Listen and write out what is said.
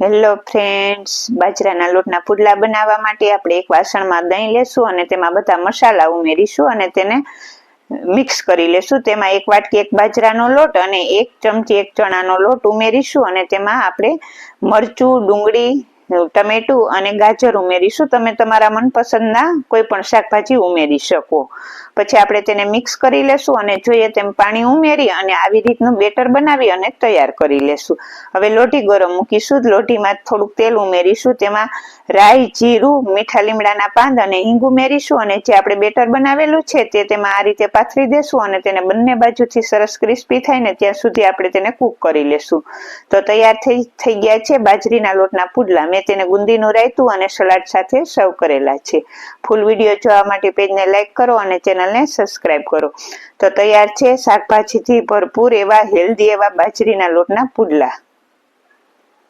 Hello friends બાજરાના લોટના પુડલા બનાવવા માટે આપણે એક વાસણમાં દહીં લેશું અને તેમાં બધા મસાલા ઉમેરીશું અને તેને મિક્સ કરી લેશું. તેમાં એક વાટકી એક બાજરાનો લોટ અને એક ચમચી એક ચણાનો લોટ ઉમેરીશું અને તેમાં આપણે મરચું, ડુંગળી ટમેટું અને ગાજર ઉમેરીશું. તમે તમારા મનપસંદના કોઈ પણ શાકભાજી ઉમેરી શકો. પછી આપણે તેને મિક્સ કરી લેશું અને જોઈએ તેમ પાણી ઉમેરી અને આવી રીતનું બેટર બનાવી અને તૈયાર કરી લેશું. હવે લોટી ગરમ મૂકીશું. લોટીમાં થોડુંક તેલ ઉમેરીશું. તેમાં રાઈ, જીરું, મીઠા લીમડાના પાંદ અને હિંગ ઉમેરીશું અને જે આપણે બેટર બનાવેલું છે તે તેમાં આ રીતે પાથરી દેશું અને તેને બંને બાજુથી સરસ ક્રિસ્પી થાય ને ત્યાં સુધી આપણે તેને કૂક કરી લેશું. તો તૈયાર થઈ થઈ ગયા છે બાજરીના લોટના પુડલા. મેં તેને ગુંદીનું રાયતું અને સલાડ સાથે સર્વ કરેલા છે. ફૂલ વીડિયો જોવા માટે પેજને લાઇક કરો અને ચેનલને સબસ્ક્રાઇબ કરો. તો તૈયાર છે શાકભાજીથી ભરપૂર એવા હેલ્ધી એવા બાજરીના લોટના પુડલા.